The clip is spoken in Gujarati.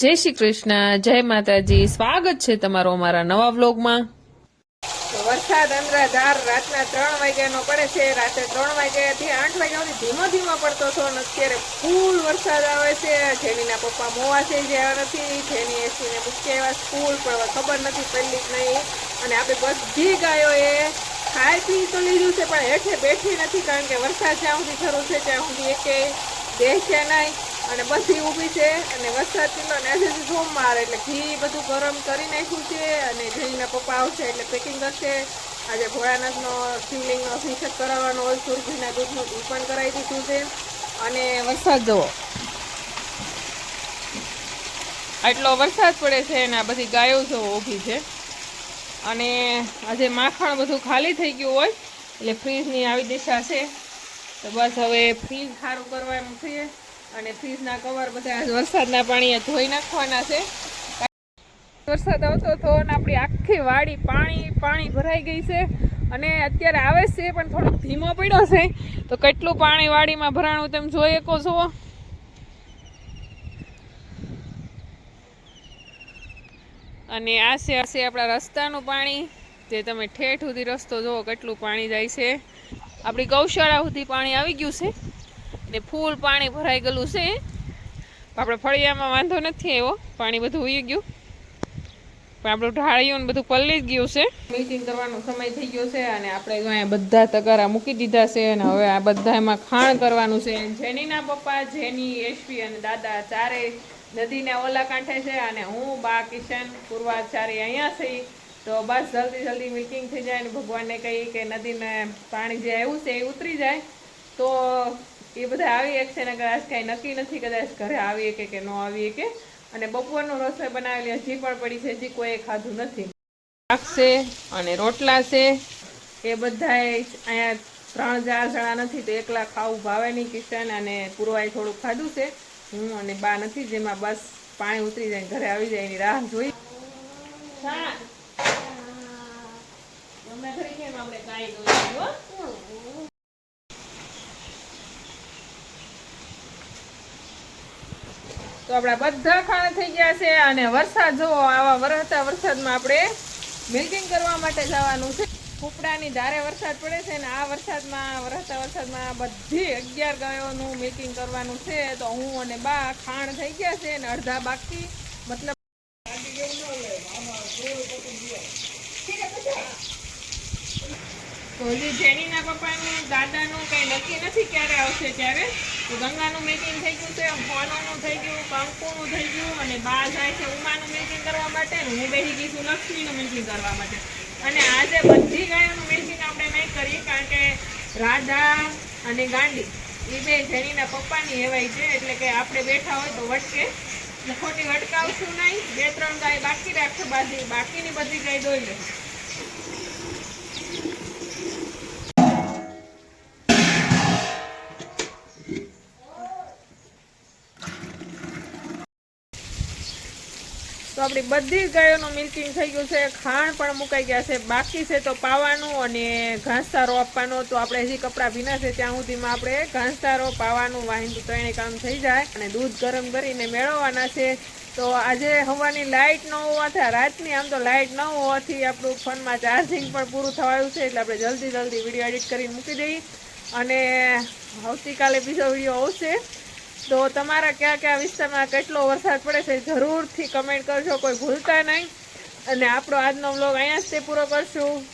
જય શ્રી કૃષ્ણ, જય માતાજી. સ્વાગત છે તમારો અમારા નવા વ્લોગમાં. વરસાદ અંદરાધાર રાતના ત્રણ વાગ્યાનો પડે છે. રાત્રે ત્રણ વાગ્યાથી આઠ વાગ્યા સુધી ધીમો ધીમો પડતો હતો અને અત્યારે ફૂલ વરસાદ આવે છે. જેનીના પપ્પા મોવા છે જ્યાં નથી. જેની એસીને મૂકી આવ્યા સ્કૂલ, પણ ખબર નથી પહેલી જ નહીં. અને આપણે બધી ગાયોએ ખાઈ પી તો લીધું છે, પણ હેઠે બેઠી નથી કારણ કે વરસાદ જ્યાં સુધી શરૂ છે, ત્યાં સુધી એકે છે નહીં. અને બધી ઊભી છે અને વરસાદ કેટલો ને આજે મારે એટલે ઘી બધું ગરમ કરી નાખ્યું છે અને જઈના પપ્પા આવશે એટલે પેકિંગ કરશે. આજે ભોળાનાથનો શિવલિંગનો અભિષેક કરાવવાનો હોય સુરભીના દૂધનું દૂધ પણ કરાવી દીધું છે. અને વરસાદ જુઓ. આટલો વરસાદ પડે છે અને આ બધી ગાયો જો ઊભી છે. અને આજે માખણ બધું ખાલી થઈ ગયું હોય, એટલે ફ્રીજની આવી દિશા છે. તો બસ હવે ફ્રીજ સારું કરવા એમ છે અને ફ્રીજના કવર બધા વરસાદના પાણીએ ધોઈ નાખવાના છે. વરસાદ આવતો હતો અને આપણી આખી વાડી પાણી પાણી ભરાઈ ગઈ છે. અને અત્યારે આવે છે, પણ થોડોક ધીમો પડ્યો છે. તો કેટલું પાણી વાડીમાં ભરાણું તેમ જોઈ શકો છો. અને આ છે આપણા રસ્તાનું પાણી. જે તમે ઠેઠ સુધી રસ્તો જુઓ, કેટલું પાણી જાય છે. આપણી ગૌશાળા સુધી પાણી આવી ગયું છે. ને ફૂલ પાણી ભરાઈ ગયેલું છે. આપણે ફળિયામાં વાંધો નથી આવ્યો. પાણી બધું ઉઈ ગયું. પણ આપણું ઢાળિયું ને બધું પલ્લી જ ગયું છે. મીટિંગ કરવાનો સમય થઈ ગયો છે અને આપણે અહીંયા બધા તગારા મૂકી દીધા છે અને હવે આ બધા એમાં ખાણ કરવાનું છે. જેનીના પપ્પા, જેની એશવી અને દાદા ચારે નદીના ઓલા કાંઠે છે અને હું, બા, કિશન પૂર્વાચારી અહીંયા છે. તો બસ જલ્દી જલ્દી મિટિંગ થઈ જાય અને ભગવાનને કહી કે નદીને પાણી જે આવ્યું છે એ ઉતરી જાય. તો એ બધા આવી એક છે ને કદાચ કાંઈ નક્કી નથી, કદાચ ઘરે આવીએ કે કે ન આવીએ કે. અને બપોરનું રસોઈ બનાવેલી હજી પણ પડી છે હજી કોઈએ ખાધું નથી. શાક છે અને રોટલા છે. એ બધાય અહીંયા ત્રણ ચાર જણા નથી, તો એકલા ખાવું ભાવે નહીં કિશન અને પૂરવાએ થોડુંક ખાધું છે. હું અને બા નથી, જેમાં બસ પાણી ઉતરી જાય ઘરે આવી જાય એની રાહ જોઈ. અમે ઘરે તો આપણા બધા ખાણ થઈ ગયા છે અને વરસાદ જુઓ આવા વરસતા વરસાદમાં આપણે મિલ્કિંગ કરવા માટે જવાનું છે. કૂપડાની ધારે વરસાદ પડે છે ને આ વરસાદમાં વરસતા વરસાદમાં બધી અગિયાર ગાયોનું મિલ્કિંગ કરવાનું છે. તો હું અને બા ખાણ થઈ ગયા છે અને અડધા બાકી. મતલબ તો હજી જેનીના પપ્પાનું દાદાનું કંઈ નક્કી નથી ક્યારે આવશે ત્યારે ગંગાનું મેકિંગ થઈ ગયું છે ફોનોનું થઈ ગયું કંકુનું થઈ ગયું અને બા જાય છે ઉમાનું મેકિંગ કરવા માટે હું બેસી ગઈ છું લક્ષ્મીનું મેકિંગ કરવા માટે. અને આજે બધી ગાયોનું મેકિંગ આપણે નહીં કરીએ, કારણ કે રાધા અને ગાંડી એ બે જેનીના પપ્પાની હેવાય છે, એટલે કે આપણે બેઠા હોય તો વટકે. ખોટી વટકાવશું નહીં, બે ત્રણ ગાય બાકી રાખશે બાકી બાકીની બધી ગાય દોઈ લેશે તો આપણી બધી ગાયોનું મિલ્કિંગ થઈ ગયું છે ખાણ પણ મુકાઈ ગયા છે, બાકી છે તો પાવાનું અને ઘાસચારો આપવાનો. તો આપણે હજી કપડાં ભીના છે, ત્યાં સુધીમાં આપણે ઘાસચારો, પાવાનું, વાહિંદુ ત્રણે કામ થઈ જાય અને દૂધ ગરમ કરીને મેળવવાના છે. તો આજે હવાની લાઇટ ન હોવાથી રાતની આમ તો લાઇટ ન હોવાથી આપણું ફોનમાં ચાર્જિંગ પણ પૂરું થવાયું છે, એટલે આપણે જલ્દી જલ્દી વીડિયો એડિટ કરીને મૂકી દઈએ. અને આવતીકાલે બીજો વીડિયો આવશે. તો તમારા કયા કયા વિસ્તારમાં કેટલો વરસાદ પડે છે જરૂરથી કમેન્ટ કરજો, કોઈ ભૂલતા નહીં. અને આપણો આજનો વ્લોગ અહીંયા જ તે પૂરો કરશું.